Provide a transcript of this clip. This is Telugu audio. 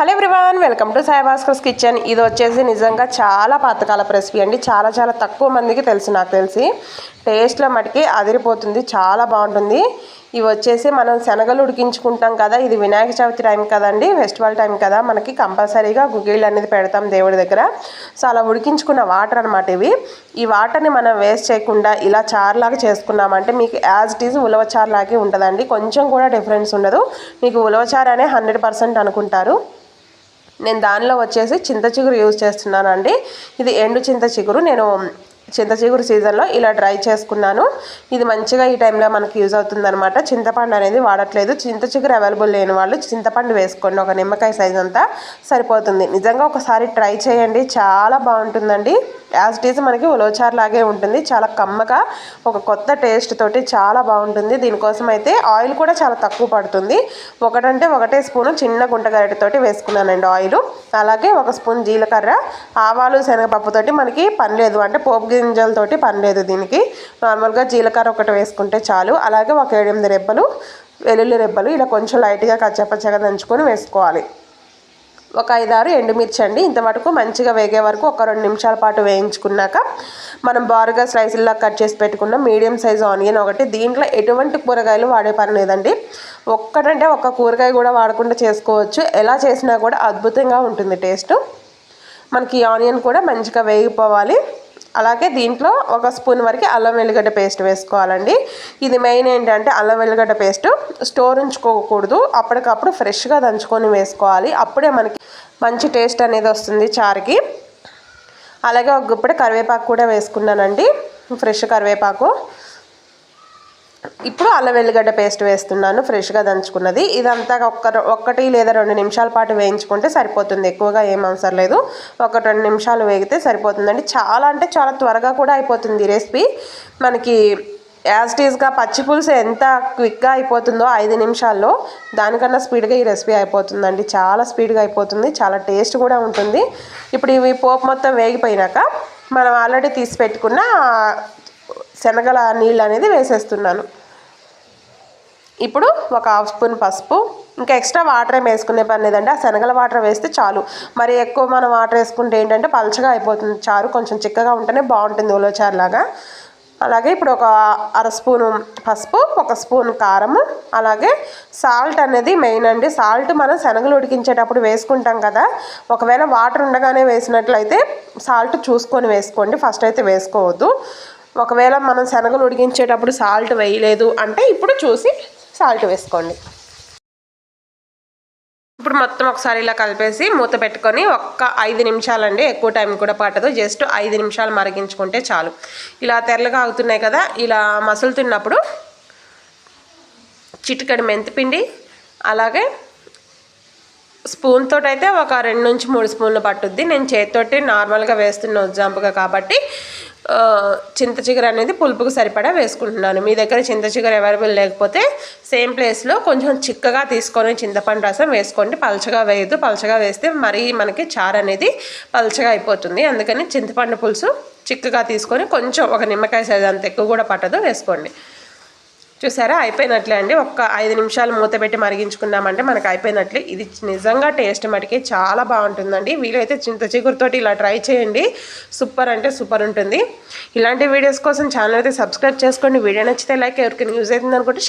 Hello everyone welcome to Sai Bhaskar's kitchen. ఇది వచ్చేసి నిజంగా చాలా పాతకాలపు రెసిపీ అండి. చాలా చాలా తక్కువ మందికి తెలుసు నాకు తెలిసి. టేస్ట్లో మటుకి అదిరిపోతుంది చాలా బాగుంటుంది. ఇవి వచ్చేసి మనం శనగలు ఉడికించుకుంటాం కదా ఇది వినాయక చవితి టైం కదండి ఫెస్టివల్ టైం కదా మనకి కంపల్సరీగా గుగ్గిళ్ళు అనేది పెడతాం దేవుడి దగ్గర. సో అలా ఉడికించుకున్న వాటర్ అనమాట ఇవి. ఈ వాటర్ని మనం వేస్ట్ చేయకుండా ఇలా చారులాగా చేసుకున్నామంటే మీకు యాజ్ ఇట్ ఈజ్ ఉలవచారులాగే లాగే ఉంటుందండి. కొంచెం కూడా డిఫరెన్స్ ఉండదు. మీకు ఉలవచారు అనే హండ్రెడ్ పర్సెంట్ అనుకుంటారు. నేను దానిలో వచ్చేసి చింత చిగురు యూజ్ చేస్తున్నానండి. ఇది ఎండు చింత చిగురు. నేను చింత చిగురు సీజన్లో ఇలా డ్రై చేసుకున్నాను. ఇది మంచిగా ఈ టైంలో మనకి యూజ్ అవుతుంది అనమాట చింతపండు అనేది వాడట్లేదు. చింత చిగురు అవైలబుల్ లేని వాళ్ళు చింతపండు వేసుకోండి. ఒక నిమ్మకాయ సైజ్ అంతా సరిపోతుంది. నిజంగా ఒకసారి ట్రై చేయండి. చాలా బాగుంటుందండి. యాజ్ ఇట్ ఈజ్ మనకి ఉలవచారు లాగే ఉంటుంది. చాలా కమ్మగా ఒక కొత్త టేస్ట్ తోటి చాలా బాగుంటుంది. దీనికోసం అయితే ఆయిల్ కూడా చాలా తక్కువ పడుతుంది. ఒకటంటే ఒకటే స్పూను చిన్న గుంటగరిటతోటి వేసుకున్నానండి ఆయిల్ అలాగే ఒక స్పూన్ జీలకర్ర ఆవాలు శనగపప్పుతోటి మనకి పని లేదు అంటే పోపు గింజలతోటి పని లేదు దీనికి. నార్మల్గా జీలకర్ర ఒకటి వేసుకుంటే చాలు. అలాగే ఒక ఏడెనిమిది రెబ్బలు వెల్లుల్లి రెబ్బలు ఇలా కొంచెం లైట్గా కచ్చపచ్చగా దంచుకొని వేసుకోవాలి. ఒక ఐదారు ఎండుమిర్చి అండి ఇంతవరకు మంచిగా వేగే వరకు ఒక రెండు నిమిషాల పాటు వేయించుకున్నాక మనం బారుగా స్లైసుల్లా కట్ చేసి పెట్టుకున్న మీడియం సైజ్ ఆనియన్ ఒకటి. దీంట్లో ఎటువంటి కూరగాయలు వాడే పని లేదండి. ఒక్కటంటే ఒక్క కూరగాయ కూడా వాడకుండా చేసుకోవచ్చు. ఎలా చేసినా కూడా అద్భుతంగా ఉంటుంది టేస్ట్. మనకి ఆనియన్ కూడా మంచిగా వేగిపోవాలి. అలాగే దీంట్లో ఒక స్పూన్ వరకు అల్లం వెల్లిగడ్డ పేస్ట్ వేసుకోవాలండి. ఇది మెయిన్ ఏంటంటే అల్లం వెల్లిగడ్డ పేస్ట్ స్టోర్ ఉంచుకోకూడదు. అప్పటికప్పుడు ఫ్రెష్గా దంచుకొని వేసుకోవాలి. అప్పుడే మనకి మంచి టేస్ట్ అనేది వస్తుంది చారుకి. అలాగే ఒక గుప్పటి కరివేపాకు కూడా వేసుకున్నానండి. ఫ్రెష్ కరివేపాకు. ఇప్పుడు అల్లం వెల్లిగడ్డ పేస్ట్ వేస్తున్నాను ఫ్రెష్గా దంచుకున్నది. ఇదంతా ఒక్క ఒక్కటి లేదా రెండు నిమిషాల పాటు వేయించుకుంటే సరిపోతుంది. ఎక్కువగా ఏం అవసరం లేదు. ఒక రెండు నిమిషాలు వేగితే సరిపోతుందండి. చాలా అంటే చాలా త్వరగా కూడా అయిపోతుంది రెసిపీ. మనకి యాజ్ టీజ్గా పచ్చి పులుసు ఎంత క్విక్గా అయిపోతుందో ఐదు నిమిషాల్లో దానికన్నా స్పీడ్గా ఈ రెసిపీ అయిపోతుందండి. చాలా స్పీడ్గా అయిపోతుంది. చాలా టేస్ట్ కూడా ఉంటుంది. ఇప్పుడు ఇవి పోపు మొత్తం వేగిపోయినాక మనం ఆల్రెడీ తీసి పెట్టుకున్న శనగల నీళ్ళు అనేది వేసేస్తున్నాను. ఇప్పుడు ఒక హాఫ్ స్పూన్ పసుపు ఇంకా ఎక్స్ట్రా వాటర్ ఏం వేసుకునే పని లేదండి. ఆ శనగల వాటర్ వేస్తే చాలు. మరి ఎక్కువ మనం వాటర్ వేసుకుంటే ఏంటంటే పలచగా అయిపోతుంది చారు కొంచెం చిక్కగా ఉంటేనే బాగుంటుంది ఉలవచారు లాగా. అలాగే ఇప్పుడు ఒక అర స్పూను పసుపు ఒక స్పూన్ కారము అలాగే సాల్ట్ అనేది మెయిన్ అండి. సాల్ట్ మనం శనగలు ఉడికించేటప్పుడు వేసుకుంటాం కదా. ఒకవేళ వాటర్ ఉండగానే వేసినట్లయితే సాల్ట్ చూసుకొని వేసుకోండి. ఫస్ట్ అయితే వేసుకోవద్దు. ఒకవేళ మనం శనగలు ఉడికించేటప్పుడు సాల్ట్ వేయలేదు అంటే ఇప్పుడు చూసి సాల్ట్ వేసుకోండి. ఇప్పుడు మొత్తం ఒకసారి ఇలా కలిపేసి మూత పెట్టుకొని ఒక్క ఐదు నిమిషాలండి ఎక్కువ టైం కూడా పట్టదు. జస్ట్ ఐదు నిమిషాలు మరిగించుకుంటే చాలు. ఇలా తెల్లగా అవుతున్నాయి కదా ఇలా మసులుతున్నప్పుడు చిటికడి మెంతిపిండి అలాగే స్పూన్ అయితే ఒక రెండు నుంచి మూడు స్పూన్లు పట్టుద్ది. నేను చేతితోటి నార్మల్గా వేస్తున్న ఉజ్జాంపుగా కాబట్టి చింత చిగురు అనేది పులుపుకు సరిపడా వేసుకుంటున్నాను. మీ దగ్గర చింత చిగురు అవైలబుల్ లేకపోతే సేమ్ ప్లేస్లో కొంచెం చిక్కగా తీసుకొని చింతపండు రసం వేసుకోండి. పలచగా వేయద్దు. పలచగా వేస్తే మరీ మనకి చారు అనేది పలచగా అయిపోతుంది. అందుకని చింతపండు పులుసు చిక్కగా తీసుకొని కొంచెం ఒక నిమ్మకాయ సైజ్ అంత ఎక్కువ కూడా పట్టదు. వేసుకోండి. చూసారా? అయిపోయినట్లే అండి. ఒక్క ఐదు నిమిషాలు మూత పెట్టి మరిగించుకున్నామంటే మనకు అయిపోయినట్లే. ఇది నిజంగా టేస్ట్ మటుకి చాలా బాగుంటుందండి. వీలైతే చింత చిగురుతోటి ఇలా ట్రై చేయండి. సూపర్ అంటే సూపర్ ఉంటుంది. ఇలాంటి వీడియోస్ కోసం ఛానల్ అయితే సబ్స్క్రైబ్ చేసుకోండి. వీడియో నచ్చితే లైక్ ఎవరికి యూజ్ అవుతుంది అనుకుంటే